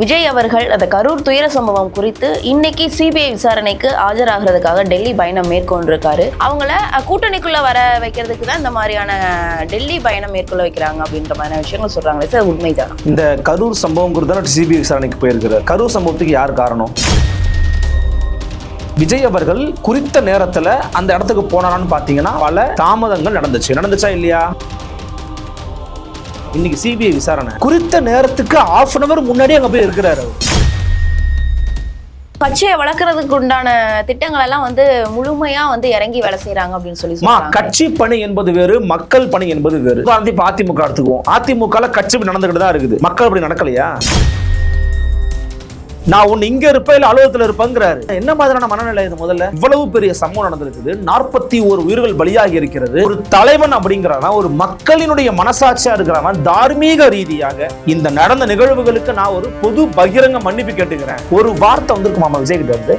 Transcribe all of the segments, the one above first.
விஜய் அவர்கள் அந்த கரூர் துயர சம்பவம் குறித்து இன்னைக்கு சிபிஐ விசாரணைக்கு ஆஜராகிறதுக்காக டெல்லி பயணம் மேற்கொண்டிருக்காரு. அவங்கள கூட்டணிக்குள்ள வர வைக்கிறதுக்கு தான் இந்த மாதிரியான டெல்லி பயணம் மேற்கொள்ள வைக்கிறாங்க அப்படின்ற மாதிரியான விஷயங்கள் சொல்றாங்களே சார் உண்மைதான்? இந்த கரூர் சம்பவம் குறித்து சிபிஐ விசாரணைக்கு போயிருக்கிறார். கரூர் சம்பவத்துக்கு யார் காரணம்? விஜய் அவர்கள் குறித்த நேரத்துல அந்த இடத்துக்கு போனாரான்னு பாத்தீங்கன்னா பல தாமதங்கள் நடந்துச்சு. நடந்துச்சா இல்லையா? இன்னைக்கு சிபிஐ விசாரணை. குறித்த நேரத்துக்கு ஆஃப் அன் அவர் முன்னாடி அங்க போய் இருக்கிறாரு. கட்சியை வளர்க்கறதுக்கு உண்டான திட்டங்கள் எல்லாம் வந்து முழுமையா வந்து இறங்கி வேலை செய்யறாங்க அப்படின்னு சொல்லி கட்சி பணி என்பது வேறு மக்கள் பணி என்பது வேறு. அதிமுக எடுத்துக்குவோம். அதிமுக கட்சி நடந்துகிட்டு தான் இருக்குது. மக்கள் அப்படி நடக்கலையா? நான் ஒண்ணு இங்க இருப்பேன் இல்ல அலுவலகத்துல இருப்பேங்கிறாரு. என்ன மாதிரியான மனநிலை இது முதல்ல? இவ்வளவு பெரிய சம்பவம் நடந்திருக்குது. நாற்பத்தி ஒரு உயிர்கள் பலியாகி இருக்கிறது. ஒரு தலைவன் அப்படிங்கிறவன் ஒரு மக்களினுடைய மனசாட்சியா இருக்கிறவன் தார்மீக ரீதியாக இந்த நடந்த நிகழ்வுகளுக்கு நான் ஒரு பொது பகிரங்க மன்னிப்பு கேட்டுக்கிறேன். ஒரு வார்த்தை வந்திருக்கு மாமா விஜய் கிட்ட இருந்து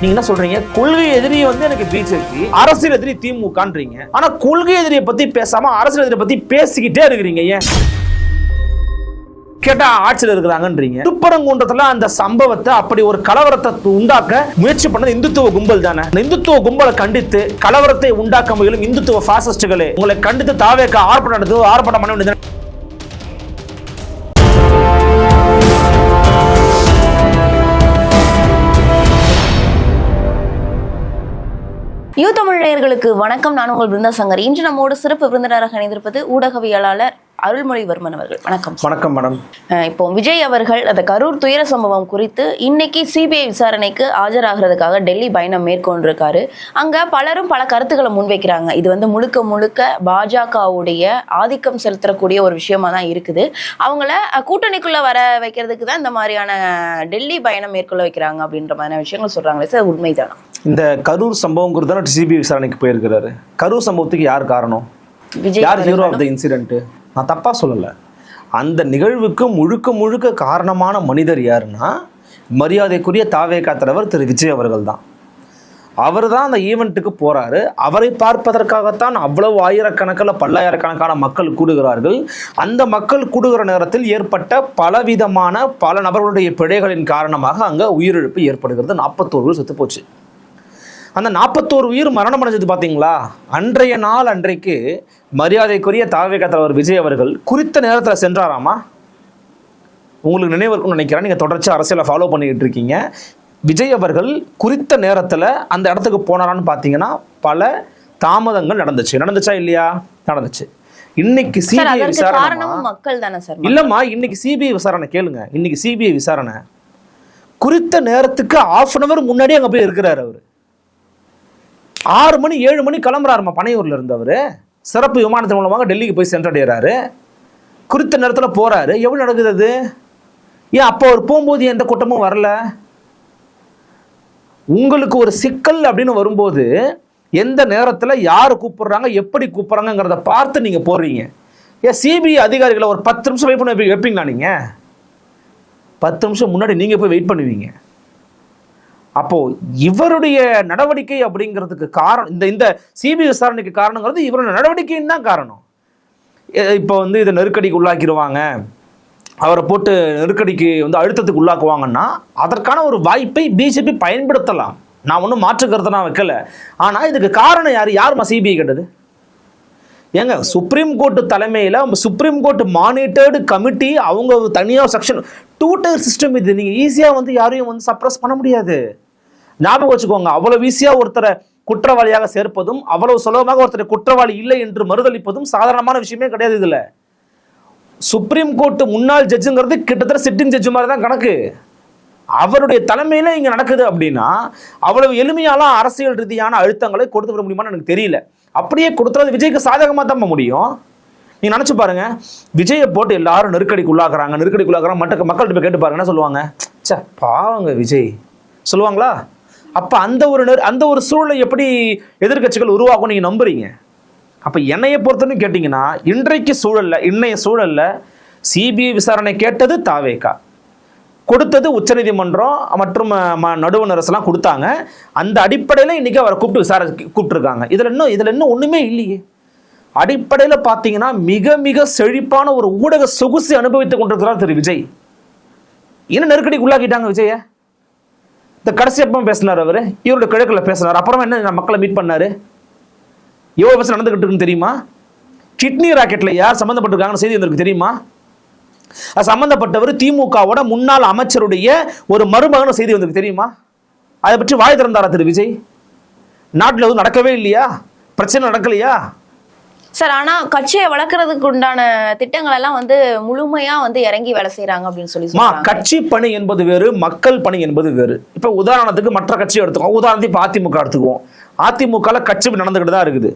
நீங்க என்ன சொல்றீங்க? கொள்கை எதிரி வந்து எனக்கு பிஜேபி அரசியல் எதிரி திமுகன்றீங்க. ஆனா கொள்கை எதிரியை பத்தி பேசாம அரசியல் எதிரியை பத்தி பேசிக்கிட்டே இருக்கிறீங்க ஏன்? கேட்டா ஆட்சியில் இருக்கிறாங்கன்றீங்க. திருப்பரங்குன்றத்துல அந்த சம்பவத்தை அப்படி ஒரு கலவரத்தை உண்டாக்க முயற்சி பண்ணது இந்துத்துவ கும்பல் தானே? இந்த இந்துத்துவ கும்பலை கண்டித்து கலவரத்தை உண்டாக்க முயலும் இந்துத்துவ பாசிஸ்டுகளே உங்களை கண்டித்து தாவேக்க ஆர்ப்பாட்டம் நடத்து ஆர்ப்பாட்டம் பண்ண வேண்டியது யூ தமிழ் நேயர்களுக்கு வணக்கம். நான் உங்கள் பிருந்தா சங்கர் இன்று நம்மோடு சிறப்பு விருந்தினராக இணைந்திருப்பது ஊடகவியலாளர் அருள்மொழிவர்மன் அவர்கள். வணக்கம். வணக்கம் மேடம் இப்போ விஜய் அவர்கள் அந்த கரூர் துயர சம்பவம் குறித்து இன்னைக்கு சிபிஐ விசாரணைக்கு ஆஜராகிறதுக்காக டெல்லி பயணம் மேற்கொண்டிருக்காரு. அங்க பலரும் பல கருத்துக்களை முன்வைக்கிறாங்க. இது வந்து முழுக்க முழுக்க பாஜகவுடைய ஆதிக்கம் செலுத்தக்கூடிய ஒரு விஷயமா தான் இருக்குது. அவங்கள கூட்டணிக்குள்ள வர வைக்கிறதுக்கு தான் இந்த மாதிரியான டெல்லி பயணம் மேற்கொள்ள வைக்கிறாங்க அப்படின்ற மாதிரியான விஷயங்கள் சொல்றாங்களே சார். உண்மைதானா? இந்த கரூர் சம்பவம் குறித்து சிபிஐ விசாரணைக்கு போயிருக்கிறாரு. கரூர் சம்பவத்துக்கு யார் காரணம்? யார் ஹீரோ ஆஃப் த இன்சிடென்ட் நான் தப்பாக சொல்லலை. அந்த நிகழ்வுக்கு முழுக்க முழுக்க காரணமான மனிதர் யாருன்னா மரியாதைக்குரிய தாவேகா தலைவர் திரு விஜய் அவர்கள் தான். அவர் தான் அந்த ஈவெண்ட்டுக்கு போகிறாரு அவரை பார்ப்பதற்காகத்தான் அவ்வளவு ஆயிரக்கணக்கில் பல்லாயிரக்கணக்கான மக்கள் கூடுகிறார்கள். அந்த மக்கள் கூடுகிற நேரத்தில் ஏற்பட்ட பலவிதமான பல நபர்களுடைய பிழைகளின் காரணமாக அங்கே உயிரிழப்பு ஏற்படுகிறது. நாற்பத்தோரு செத்து போச்சு. அந்த நாற்பத்தோரு உயிர் மரணம் அடைஞ்சது பார்த்தீங்களா அன்றைய நாள் அன்றைக்கு மரியாதைக்குரிய தாவேக தலைவர் விஜய் அவர்கள் குறித்த நேரத்தில் சென்றாராமா? உங்களுக்கு நினைவு இருக்கும்னு நினைக்கிறேன். நீங்கள் தொடர்ச்சி அரசியலை ஃபாலோ பண்ணிக்கிட்டு இருக்கீங்க. விஜய் அவர்கள் குறித்த நேரத்தில் அந்த இடத்துக்கு போனாரான்னு பார்த்தீங்கன்னா பல தாமதங்கள் நடந்துச்சு. நடந்துச்சா இல்லையா? நடந்துச்சு. இன்னைக்கு சிபிஐ விசாரணை மக்கள் தானே சார் இல்லம்மா இன்னைக்கு சிபிஐ விசாரணை கேளுங்க. இன்னைக்கு சிபிஐ விசாரணை. குறித்த நேரத்துக்கு ஆஃப் அன் அவர் முன்னாடி அங்க போய் இருக்கிறாரு அவரு. ஆறு மணி ஏழு மணி கிளம்புறாருமா பனையூரில் இருந்தவர். சிறப்பு விமானத்தின் மூலமாக டெல்லிக்கு போய் சென்றடைகிறாரு. குறித்த நேரத்தில் போகிறாரு எவ்வளோ நடக்குது அது? ஏன் அப்போ அவர் போகும்போது எந்த கூட்டமும் வரல? உங்களுக்கு ஒரு சிக்கல் அப்படின்னு வரும்போது எந்த நேரத்தில் யார் கூப்பிட்றாங்க எப்படி கூப்பிட்றாங்கங்கிறத பார்த்து நீங்கள் போடுறீங்க ஏன் சிபிஐ அதிகாரிகளை ஒரு பத்து நிமிஷம் வெயிட் பண்ண வைப்பீங்களா நீங்க? பத்து நிமிஷம் முன்னாடி நீங்கள் போய் வெயிட் பண்ணுவீங்க. அப்போ இவருடைய நடவடிக்கை அப்படிங்கிறதுக்கு காரணம் இந்த இந்த சிபிஐ விசாரணைக்கு காரணங்கிறது இவருடைய நடவடிக்கைன்னு தான் காரணம். இப்போ வந்து இதை நெருக்கடிக்கு உள்ளாக்கிடுவாங்க அவரை போட்டு நெருக்கடிக்கு வந்து அழுத்தத்துக்கு உள்ளாக்குவாங்கன்னா அதற்கான ஒரு வாய்ப்பை பிஜேபி பயன்படுத்தலாம். நான் ஒன்றும் மாற்று நான் வைக்கல. ஆனால் இதுக்கு காரணம் யார்? யாருமா சிபிஐ கேட்டது? ஏங்க சுப்ரீம் கோர்ட்டு தலைமையில் சுப்ரீம் கோர்ட் மானிட்டர்டு கமிட்டி அவங்க தனியாக செக்ஷன் டூ டயர் சிஸ்டம் இது நீங்கள் ஈஸியாக வந்து யாரையும் வந்து சப்ரஸ் பண்ண முடியாது. ஞாபகம் வச்சுக்கோங்க அவ்வளவு ஈஸியாக ஒருத்தரை குற்றவாளியாக சேர்ப்பதும் அவ்வளவு சுலபமாக ஒருத்தரை குற்றவாளி இல்லை என்று மறுதளிப்பதும் சாதாரணமான விஷயமே கிடையாது இதுல. சுப்ரீம் கோர்ட் முன்னாள் ஜட்ஜுங்கிறது கிட்டத்தட்ட சிட்டிங் ஜட்ஜு மாதிரி தான் கணக்கு. அவருடைய தலைமையில இங்க நடக்குது அப்படின்னா அவ்வளவு எளிமையாலாம் அரசியல் ரீதியான அழுத்தங்களை கொடுத்து விட முடியுமான்னு எனக்கு தெரியல. அப்படியே கொடுத்துறது விஜய்க்கு சாதகமா தான் முடியும். நீங்கள் நினைச்சு பாருங்க விஜயை போட்டு எல்லாரும் நெருக்கடிக்கு உள்ளாக்குறாங்க நெருக்கடிக்கு உள்ளாக்குறாங்க மற்ற மக்கள்கிட்ட போய் கேட்டு பாருங்க என்ன சொல்லுவாங்க? ச்சே பாவங்க விஜய். சொல்லுவாங்களா? அப்போ அந்த ஒரு நெரு- அந்த ஒரு சூழலை எப்படி எதிர்க்கட்சிகள் உருவாக்கும் நீங்கள் நம்புறீங்க? அப்போ என்னைய பொறுத்தவரைக்கும் கேட்டிங்கன்னா இன்றைக்கு சூழலில் இன்றைய சூழலில் சிபிஐ விசாரணை கேட்டது தாவேகா. கொடுத்தது உச்சநீதிமன்றம் மற்றும் அஹ், ம- அரசுலாம் கொடுத்தாங்க. அந்த அடிப்படையில் இன்றைக்கி அவரை கூப்பிட்டு விசார கூப்பிட்டுருக்காங்க. இதில் இன்னும் இதில் இன்னும் ஒன்றுமே இல்லையே. அடிப்படையில் பார்த்தீங்கன்னா மிக மிக செழிப்பான ஒரு ஊடக சொகுசு அனுபவித்துக் கொண்டிருக்கிறார் திரு விஜய். என்ன நெருக்கடிக்கு உள்ளாக்கிட்டாங்க விஜயை? இந்த கடைசி அப்பவும் பேசினார் அவர். இவருடைய கிழக்குல பேசினார். அப்புறமா என்ன மக்களை மீட் பண்ணார்? எவ்வளோ பேச நடந்துகிட்டு இருக்குன்னு தெரியுமா? கிட்னி ராக்கெட்டில் யார் சம்மந்தப்பட்டிருக்காங்கன்னு செய்தி வந்திருக்கு தெரியுமா? அது சம்மந்தப்பட்டவர் திமுகவோட முன்னாள் அமைச்சருடைய ஒரு மருமகன் செய்தி வந்திருக்கு தெரியுமா? அதை பற்றி வாய் திறந்தாரா திரு விஜய்? நாட்டில் எதுவும் நடக்கவே இல்லையா? பிரச்சனை நடக்கலையா? சார் ஆனா கட்சியை வளர்க்கறதுக்கு உண்டான திட்டங்கள் எல்லாம் வந்து முழுமையா வந்து இறங்கி வேலை செய்யறாங்க அப்படின்னு சொல்லி கட்சி பணி என்பது வேறு மக்கள் பணி என்பது வேறு. இப்ப உதாரணத்துக்கு மற்ற கட்சி எடுத்துக்கோம் உதாரணத்துக்கு இப்ப அதிமுக எடுத்துக்குவோம். அதிமுகல கட்சி இப்படி நடந்துகிட்டு தான் இருக்குது.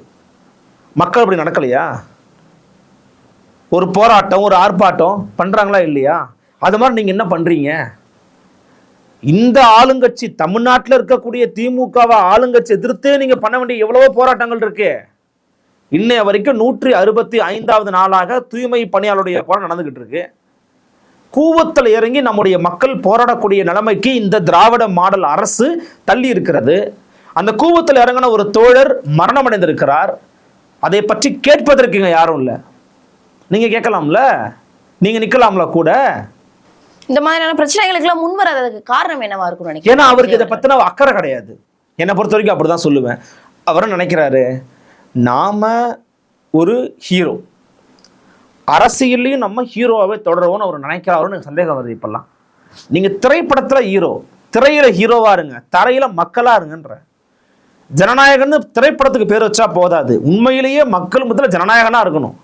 மக்கள் இப்படி நடக்கலையா? ஒரு போராட்டம் ஒரு ஆர்ப்பாட்டம் பண்றாங்களா இல்லையா? அது மாதிரி நீங்க என்ன பண்றீங்க? இந்த ஆளுங்கட்சி தமிழ்நாட்டில் இருக்கக்கூடிய திமுகவை ஆளுங்கட்சி எதிர்த்து நீங்க பண்ண வேண்டிய எவ்வளவோ போராட்டங்கள் இருக்கு. இன்னைய வரைக்கும் நூற்றி அறுபத்தி ஐந்தாவது நாளாக தூய்மை பணியாளருடைய போராட்டம் நடந்துகிட்டு இருக்கு. கூவத்தில் இறங்கி நம்முடைய மக்கள் போராடக்கூடிய நிலைமைக்கு இந்த திராவிட மாடல் அரசு தள்ளி இருக்கிறது. அந்த கூவத்தில் இறங்கின ஒரு தோழர் மரணம் அடைந்திருக்கிறார் அதை பற்றி கேட்பதற்கு இங்க யாரும் இல்லை. நீங்க கேட்கலாம்ல? நீங்க நிக்கலாம்ல கூட? இந்த மாதிரியான பிரச்சனைகளுக்கு எல்லாம் முன் வராததுக்கு காரணம் என்னவா இருக்கும் ஏன்னா அவருக்கு இதை பத்தின அக்கறை கிடையாது. என்னை பொறுத்த வரைக்கும் அப்படிதான் சொல்லுவேன். அவரும் நினைக்கிறாரு நாம ஒரு ஹீரோ அரசியல்லையும் நம்ம ஹீரோவாகவே தொடருவோம்னு அவர் நினைக்கிறாருன்னு எனக்கு சந்தேகம் வருது இப்பெல்லாம். நீங்கள் திரைப்படத்தில் ஹீரோ திரையில் ஹீரோவா இருங்க தரையில் மக்களாக இருங்கன்ற. ஜனநாயகன்னு திரைப்படத்துக்கு பேர் வச்சா போதாது. உண்மையிலேயே மக்கள் முதல்ல ஜனநாயகனாக இருக்கணும்.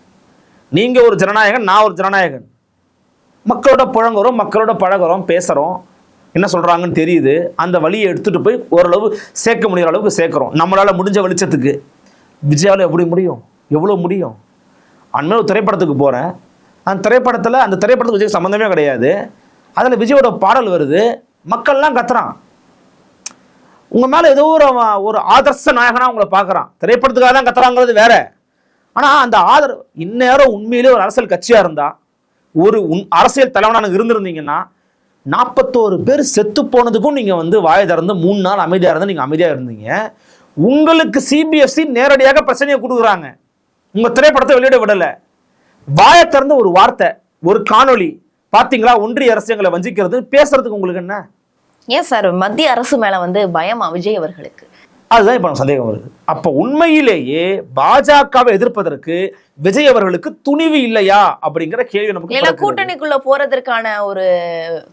நீங்கள் ஒரு ஜனநாயகன் நான் ஒரு ஜனநாயகன். மக்களோட புழங்குறோம் மக்களோட பழகுறோம் பேசுகிறோம் என்ன சொல்கிறாங்கன்னு தெரியுது. அந்த வழியை எடுத்துகிட்டு போய் ஓரளவு சேர்க்க முடிகிற அளவுக்கு சேர்க்குறோம். நம்மளால் முடிஞ்ச வெளிச்சத்துக்கு. விஜயாவில் எப்படி முடியும்? எவ்வளோ முடியும்? அண்மையில் திரைப்படத்துக்கு போகிறேன் அந்த திரைப்படத்தில் அந்த திரைப்படத்துக்கு விஜய் சம்மந்தமே கிடையாது. அதில் விஜயோட பாடல் வருது. மக்கள்லாம் கத்துறான். உங்கள் மேலே ஏதோ ஒரு ஒரு ஆதர்ச நாயகனாக உங்களை பார்க்குறான். திரைப்படத்துக்காக தான் கத்துறாங்கிறது வேற. ஆனால் அந்த ஆதரவு இந்நேரம் உண்மையிலே ஒரு அரசியல் கட்சியாக இருந்தா ஒரு உன் அரசியல் தலைவனாக இருந்திருந்தீங்கன்னா நாற்பத்தோரு பேர் செத்து போனதுக்கும் நீங்கள் வந்து வாயை திறந்து மூணு நாள் அமைதியாக இருந்து நீங்கள் அமைதியாக இருந்தீங்க. உங்களுக்கு சிபிஎஸ்சி நேரடியாக பிரச்சனையை கொடுக்குறாங்க உங்க திரைப்படத்தை வெளியிட விடல. வாயை திறந்து ஒரு வார்த்தை ஒரு காணொளி பாத்தீங்களா? ஒன்றிய அரசு எங்களை வஞ்சிக்கிறது பேசுறதுக்கு உங்களுக்கு என்ன? ஏன் சார் மத்திய அரசு மேல வந்து பயமா விஜய் அவர்களுக்கு? அதுதான் இப்ப சந்தேகம் வருது. அப்ப உண்மையிலேயே பாஜகவை எதிர்ப்பதற்கு விஜய் அவர்களுக்கு துணிவு இல்லையா? அப்படிங்கிற கேள்வி நமக்கு. கூட்டணிக்குள்ள போறதற்கான ஒரு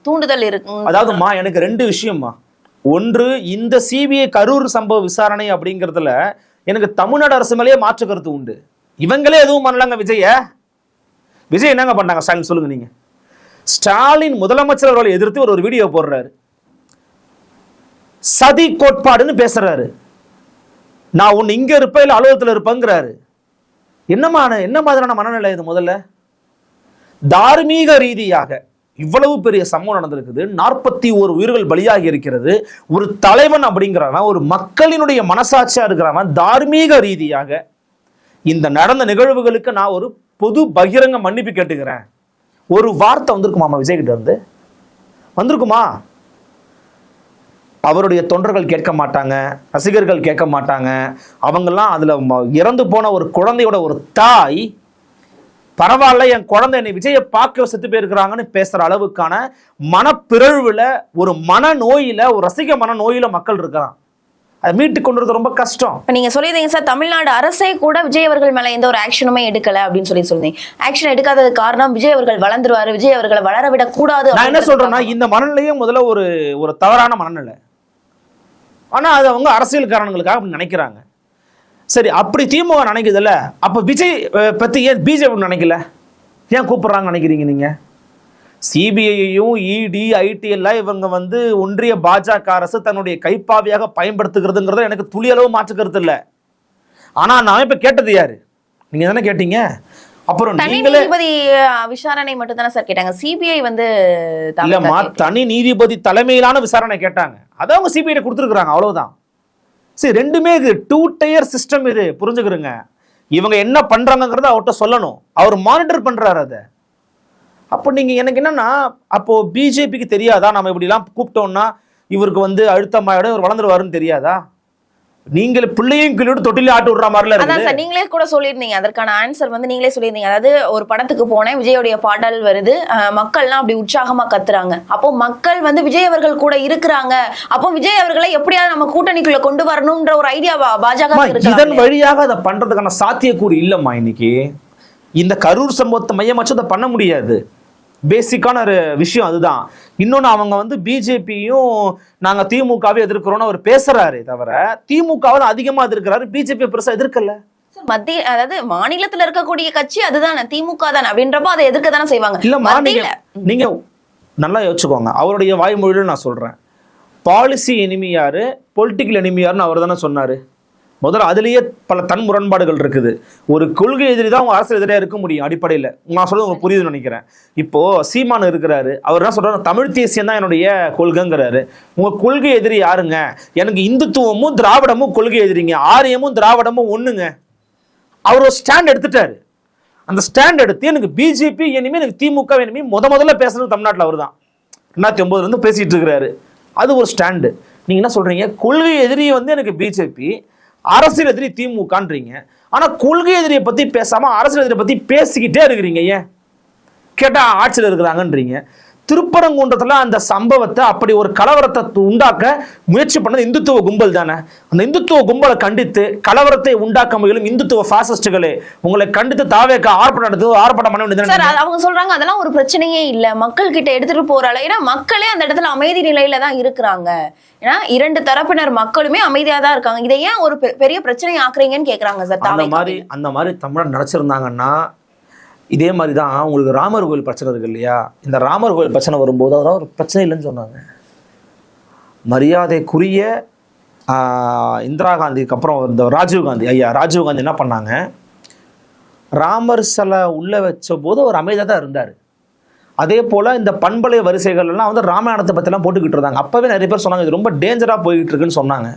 தூண்டுதல் இருக்கு. அதாவதுமா எனக்கு ரெண்டு விஷயம்மா. ஒன்று இந்த சிபிஐ கரூர் சம்பவ விசாரணை அப்படிங்கிறதுல எனக்கு தமிழ்நாடு அரசு மேலேயே மாற்று கருத்து உண்டு. இவங்களே எதுவும் பண்ணலாங்க விஜய. விஜய் என்னங்க பண்ணாங்க ஸ்டாலின் சொல்லுங்க நீங்க. ஸ்டாலின் முதலமைச்சர் அவர்களை எதிர்த்து ஒரு ஒரு வீடியோ போடுறாரு. சதி கோட்பாடுன்னு பேசுறாரு. நான் ஒன்று இங்கே இருப்பேன் இல்லை அலுவலகத்தில் இருப்பேங்கிறாரு. என்னமான என்ன மாதிரியான மனநிலை இது முதல்ல? தார்மீக ரீதியாக இவ்வளவு பெரிய சம்பவம் நடந்திருக்குது. நாற்பத்தி ஒரு உயிர்கள் பலியாகி இருக்கிறது. ஒரு தலைவன் அப்படிங்கிறவன் ஒரு மக்களினுடைய மனசாட்சியா இருக்கிறவன் தார்மீக ரீதியாக இந்த நடந்த நிகழ்வுகளுக்கு நான் ஒரு பொது பகிரங்க மன்னிப்பு கேட்டுக்கிறேன். ஒரு வார்த்தை வந்திருக்குமா விஜய் இருந்து? வந்திருக்குமா? அவருடைய தொண்டர்கள் கேட்க மாட்டாங்க ரசிகர்கள் கேட்க மாட்டாங்க. அவங்கெல்லாம் அதில் ம- இறந்து போன ஒரு குழந்தையோட ஒரு தாய் பரவாயில்ல என் குழந்தை என்னை விஜயை பார்க்க செத்து போயிருக்கிறாங்கன்னு பேசுற அளவுக்கான மனப்பிறழ்வுல ஒரு மன நோயில ஒரு ரசிக மன நோயில மக்கள் இருக்கிறான் அதை மீட்டு கொண்டு வரது ரொம்ப கஷ்டம். இப்ப நீங்க சொல்லியிருந்தீங்க சார் தமிழ்நாடு அரசே கூட விஜய் அவர்கள் மேல எந்த ஒரு ஆக்ஷனுமே எடுக்கல அப்படின்னு சொல்லி சொல்றீங்க. ஆக்ஷன் எடுக்காததுக்கு காரணம் விஜய் அவர்கள் வளர்ந்துருவாரு விஜய் அவர்களை வளர விடக்கூடாது நான் என்ன சொல்றேன்னா இந்த மனநிலையும் முதல்ல ஒரு ஒரு தவறான மனநிலை. ஆனா அது அவங்க அரசியல் காரணங்களுக்காக அப்படி நினைக்கிறாங்க. சரி அப்படி திமுக நினைக்குதுல்ல அப்ப விஜய் பத்தி ஏன் பிஜேபி நினைக்கல? ஏன் கூப்பிடுறாங்க நினைக்கிறீங்க நீங்க? சிபிஐயையும் இடி ஐடி எல்லாம் இவங்க வந்து ஒன்றிய பாஜக அரசு தன்னுடைய கைப்பாவியாக பயன்படுத்துகிறதுங்கிறத எனக்கு துளியளவு மாற்று கருத்து இல்லை. ஆனா நான் இப்ப கேட்டது யாரு? நீங்க தானே கேட்டீங்க? அப்புறம் நீங்களே விசாரணை மட்டும் தானே சார் கேட்டாங்க. சிபிஐ வந்து இல்லம்மா தனி நீதிபதி தலைமையிலான விசாரணை கேட்டாங்க. அதை அவங்க சிபிஐ கொடுத்துருக்குறாங்க அவ்வளவுதான். சரி ரெண்டுமே இது டூ டயர் சிஸ்டம் இது. புரிஞ்சுக்கிறோங்க. இவங்க என்ன பண்ணுறாங்கங்கிறத அவர்கிட்ட சொல்லணும். அவர் மானிட்டர் பண்ணுறாரு அதை. அப்போ நீங்கள் எனக்கு என்னன்னா அப்போது பிஜேபிக்கு தெரியாதா? நம்ம இப்படிலாம் கூப்பிட்டோம்னா இவருக்கு வந்து அழுத்தமாயிடும் இவர் வளர்ந்துருவாருன்னு தெரியாதா? நீங்கள் பிள்ளையும் கிள்ளிட்டு தொட்டில ஆட்டு விடுற மாதிரில அதான் சார் நீங்களே கூட சொல்லியிருந்தீங்க. அதற்கான ஆன்சர் வந்து நீங்களே சொல்லியிருந்தீங்க. அதாவது ஒரு படத்துக்கு போனேன் விஜயோடைய பாடல் வருது. மக்கள்லாம் அப்படி உற்சாகமா கத்துறாங்க. அப்போ மக்கள் வந்து விஜய் அவர்கள் கூட இருக்கிறாங்க. அப்போ விஜய் அவர்களை எப்படியாவது நம்ம கூட்டணிக்குள்ள கொண்டு வரணும்ன்ற ஒரு ஐடியா பாஜக இதன் வழியாக அதை பண்றதுக்கான சாத்தியக்கூறு இல்லம்மா இன்னைக்கு. இந்த கரூர் சம்பவத்தை மையமாச்சு அதை பண்ண முடியாது. பேசிக்கான ஒரு விஷயம் அதுதான். இன்னொன்னு அவங்க வந்து பிஜேபியும் நாங்க திமுகவை எதிர்க்கிறோம்னு அவர் பேசுறாரு தவிர திமுகவை தான் அதிகமா எதிர்க்கிறாரு பிஜேபி பெருசா எதிர்க்கல. மத்திய அதாவது மாநிலத்துல இருக்கக்கூடிய கட்சி அதுதானே திமுக தானே அப்படின்றப்போ அதை எதிர்க்க தானே செய்வாங்க. நீங்க மத்தியில. நீங்க நல்லா யோசிச்சுக்கோங்க. அவருடைய வாய்மொழியில நான் சொல்றேன். பாலிசி எனிமி யாரு? பொலிட்டிக்கல் எனிமி யாருன்னு அவர் தானே சொன்னாரு. முதல்ல அதுலேயே பல தன் முரண்பாடுகள் இருக்குது. ஒரு கொள்கை எதிரி தான் உங்கள் அரசியல் எதிரியாக இருக்க முடியும் அடிப்படையில். நான் சொல்றது உங்களுக்கு புரியுதுன்னு நினைக்கிறேன். இப்போது சீமான் இருக்கிறாரு. அவர் என்ன சொல்கிறார் தமிழ் தேசியம் தான் என்னுடைய கொள்கைங்கிறாரு. உங்கள் கொள்கை எதிரி யாருங்க? எனக்கு இந்துத்துவமும் திராவிடமும் கொள்கை எதிரிங்க. ஆரியமும் திராவிடமும் ஒன்றுங்க அவர் ஒரு ஸ்டாண்ட் எடுத்துட்டாரு. அந்த ஸ்டாண்ட் எடுத்து எனக்கு பிஜேபி இனிமேல் எனக்கு திமுக இனிமே முத முதல்ல பேசுறது தமிழ்நாட்டில் அவர் தான். ரெண்டாயிரத்தி ஒன்பதுல பேசிகிட்டு இருக்கிறாரு. அது ஒரு ஸ்டாண்டு. நீங்கள் என்ன சொல்கிறீங்க கொள்கை எதிரி வந்து எனக்கு பிஜேபி அரசியல் எதிரி திமுகன்றீங்க. ஆனா கொள்கை எதிரியை பத்தி பேசாம அரசியல் எதிரியை பத்தி பேசிக்கிட்டே இருக்கிறீங்க ஏன்? கேட்டா ஆட்சியில் இருக்கிறாங்கன்றீங்க. திருப்பரங்குன்றத்துல அந்த சம்பவத்தை அப்படி ஒரு கலவரத்தை உண்டாக்க முயற்சி பண்ணது இந்துத்துவ கும்பல் தானே? அந்த இந்துத்துவ கும்பலை கண்டித்து கலவரத்தை உண்டாக்க முயலும் இந்துத்துவ பாசிஸ்டுகளே உங்களை கண்டித்து தாவேக்க ஆர்ப்பாட்டம் நடத்து ஆர்ப்பாட்டம் பண்ண வேண்டியது அவங்க சொல்றாங்க அதெல்லாம் ஒரு பிரச்சனையே இல்ல. மக்கள் கிட்ட எடுத்துட்டு போறாள் ஏன்னா மக்களே அந்த இடத்துல அமைதி நிலையில தான் இருக்கிறாங்க. ஏன்னா இரண்டு தரப்பினர் மக்களுமே அமைதியா தான் இருக்காங்க. இதை ஏன் ஒரு பெரிய பிரச்சனை ஆக்குறீங்கன்னு கேக்குறாங்க சார் அந்த மாதிரி அந்த மாதிரி தமிழர் நினச்சிருந்தாங்கன்னா இதே மாதிரி தான் உங்களுக்கு ராமர் கோயில் பிரச்சனை இருக்கு இல்லையா? இந்த ராமர் கோயில் பிரச்சனை வரும்போது அதெல்லாம் ஒரு பிரச்சனை இல்லைன்னு சொன்னாங்க. மரியாதைக்குரிய இந்திரா காந்திக்கு அப்புறம் இந்த ராஜீவ் காந்தி ஐயா ராஜீவ் காந்தி என்ன பண்ணாங்க? ராமர் சிலை உள்ளே வச்ச போது அவர் அமைதியாக தான் இருந்தார். அதே போல் இந்த பண்பலை வரிசைகள்லாம் வந்து ராமாயணத்தை பற்றிலாம் போட்டுக்கிட்டு இருந்தாங்க. அப்போவே நிறைய பேர் சொன்னாங்க இது ரொம்ப டேஞ்சராக போய்கிட்டு இருக்குன்னு சொன்னாங்க.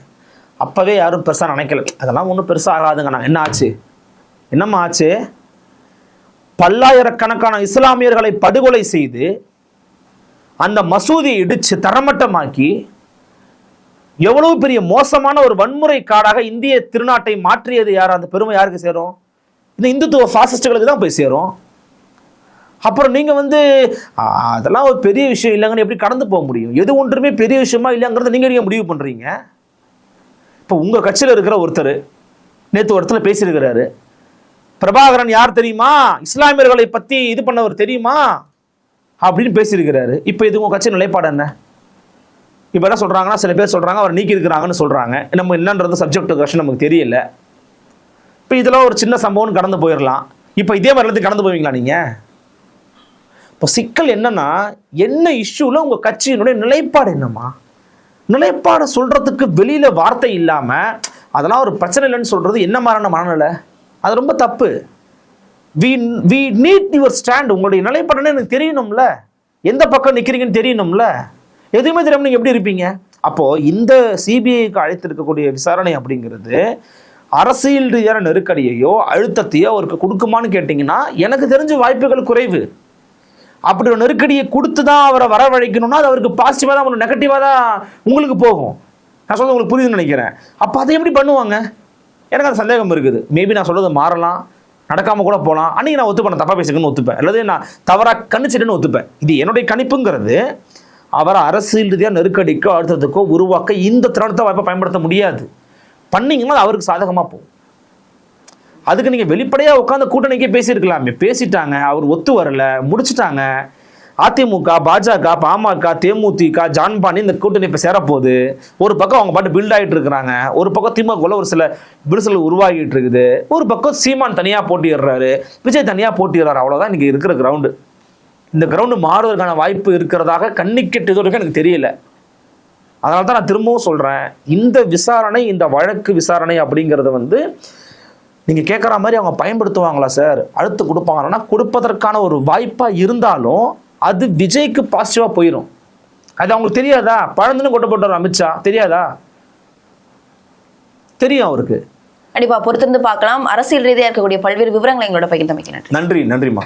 அப்போவே யாரும் பெருசாக நினைக்கல. அதெல்லாம் ஒன்றும் பெருசாக ஆகாதுங்க நான் என்ன ஆச்சு? என்னம்மா ஆச்சு? பல்லாயிரக்கணக்கான இஸ்லாமியர்களை படுகொலை செய்து அந்த மசூதியை இடிச்சு தரமட்டமாக்கி எவ்வளவு பெரிய மோசமான ஒரு வன்முறை காடாக இந்திய திருநாட்டை மாற்றியது யார்? அந்த பெருமை யாருக்கு சேரும்? இந்த இந்துத்துவ பாசிஸ்டுகளுக்கு தான் போய் சேரும். அப்புறம் நீங்கள் வந்து அதெல்லாம் ஒரு பெரிய விஷயம் இல்லைங்கன்னு எப்படி கடந்து போக முடியும்? எது ஒன்றுமே பெரிய விஷயமா இல்லைங்கிறத நீங்கள் நீங்கள் முடிவு பண்ணுறீங்க இப்போ உங்கள் கட்சியில் இருக்கிற ஒருத்தர் நேற்று ஒருத்தர் பேசியிருக்கிறாரு. பிரபாகரன் யார் தெரியுமா? இஸ்லாமியர்களை பற்றி இது பண்ணவர் தெரியுமா? அப்படின்னு பேசியிருக்கிறாரு. இப்போ இது உங்கள் கட்சி நிலைப்பாடு என்ன? இப்போ என்ன சொல்கிறாங்கன்னா சில பேர் சொல்கிறாங்க அவர் நீக்கி இருக்கிறாங்கன்னு சொல்கிறாங்க நம்ம என்னன்றது சப்ஜெக்ட் கஷ்டம் நமக்கு தெரியல. இப்போ இதெல்லாம் ஒரு சின்ன சம்பவம்னு கடந்து போயிடலாம் இப்போ இதே மாதிரி எல்லாத்தையும் கடந்து போவீங்களா நீங்கள் இப்போ சிக்கல் என்னன்னா என்ன இஷ்யூவில் உங்கள் கட்சியினுடைய நிலைப்பாடு என்னம்மா? நிலைப்பாடு சொல்கிறதுக்கு வெளியில் வார்த்தை இல்லாமல் அதெல்லாம் ஒரு பிரச்சனை இல்லைன்னு சொல்கிறது என்ன மாதிரியான மனநிலை? அது ரொம்ப தப்பு. We we need your stand உங்களுடைய நிலைப்பாடுன்னு எனக்கு தெரியணும்ல. எந்த பக்கம் நிற்கிறீங்கன்னு தெரியணும்ல. எதுவுமே தெரியாமல் நீங்கள் எப்படி இருப்பீங்க? அப்போது இந்த சிபிஐக்கு அழைத்திருக்கக்கூடிய விசாரணை அப்படிங்கிறது அரசியல் ரீதியான நெருக்கடியையோ அழுத்தத்தையோ அவருக்கு கொடுக்குமான்னு கேட்டிங்கன்னா எனக்கு தெரிஞ்ச வாய்ப்புகள் குறைவு. அப்படி ஒரு நெருக்கடியை கொடுத்து தான் அவரை வரவழைக்கணும்னா அது அவருக்கு பாசிட்டிவாக தான் நெகட்டிவாக தான் உங்களுக்கு போகும். நான் சொல்றது உங்களுக்கு புரியுதுன்னு நினைக்கிறேன். அப்போ அதை எப்படி பண்ணுவாங்க? எனக்கு அந்த சந்தேகம் இருக்குது. மேபி நான் சொல்கிறது மாறலாம். நடக்காமல் கூட போகலாம் அன்றைக்கி நான் ஒத்துப்பேன். நான் தப்பா ஒத்துப்பேன். அல்லது நான் தவறாக கணிச்சிட்டுன்னு ஒத்துப்பேன். இது என்னுடைய கணிப்புங்கிறது அவரை அரசியல் ரீதியாக நெருக்கடிக்கோ அழுத்தத்துக்கோ உருவாக்க இந்த திறனத்தை வாய்ப்பை பயன்படுத்த முடியாது. பண்ணிங்கன்னா அது அவருக்கு சாதகமாக போகும். அதுக்கு நீங்கள் வெளிப்படையாக உட்காந்து கூட்டணிக்கே பேசியிருக்கலாமே. பேசிட்டாங்க. அவர் ஒத்து வரல. முடிச்சிட்டாங்க. அதிமுக பாஜக பாமக தேமுதிக ஜான்பானி இந்த கூட்டணி இப்போ சேரப்போகுது. ஒரு பக்கம் அவங்க பாட்டு பில்ட் ஆகிட்டு இருக்கிறாங்க. ஒரு பக்கம் திமுகவில் ஒரு சில விரிசல் உருவாகிட்டு இருக்குது. ஒரு பக்கம் சீமான் தனியாக போட்டிடுறாரு விஜய் தனியாக போட்டிடுறாரு அவ்வளோதான் இன்றைக்கி இருக்கிற கிரவுண்டு இந்த கிரவுண்டு மாறுவதற்கான வாய்ப்பு இருக்கிறதாக கண்ணிக்கெட்டு இது வரைக்கும் எனக்கு தெரியல. அதனால தான் நான் திரும்பவும் சொல்கிறேன் இந்த விசாரணை இந்த வழக்கு விசாரணை அப்படிங்கிறது வந்து நீங்கள் கேட்குற மாதிரி அவங்க பயன்படுத்துவாங்களா சார்? அடுத்து கொடுப்பாங்கன்னா கொடுப்பதற்கான ஒரு வாய்ப்பாக இருந்தாலும் அது விஜய்க்கு பாசிட்டிவா போயிடும் அது அவங்களுக்கு தெரியாதா? பழந்துன்னு கொட்ட போட்டார் அமித்ஷா. தெரியாதா? தெரியும் அவருக்கு. கண்டிப்பா பொறுத்திருந்து பார்க்கலாம். அரசியல் ரீதியா இருக்கக்கூடிய பல்வேறு விவரங்களை எங்களோட பகிர்ந்தமைக்கு நன்றி. நன்றி நன்றிம்மா.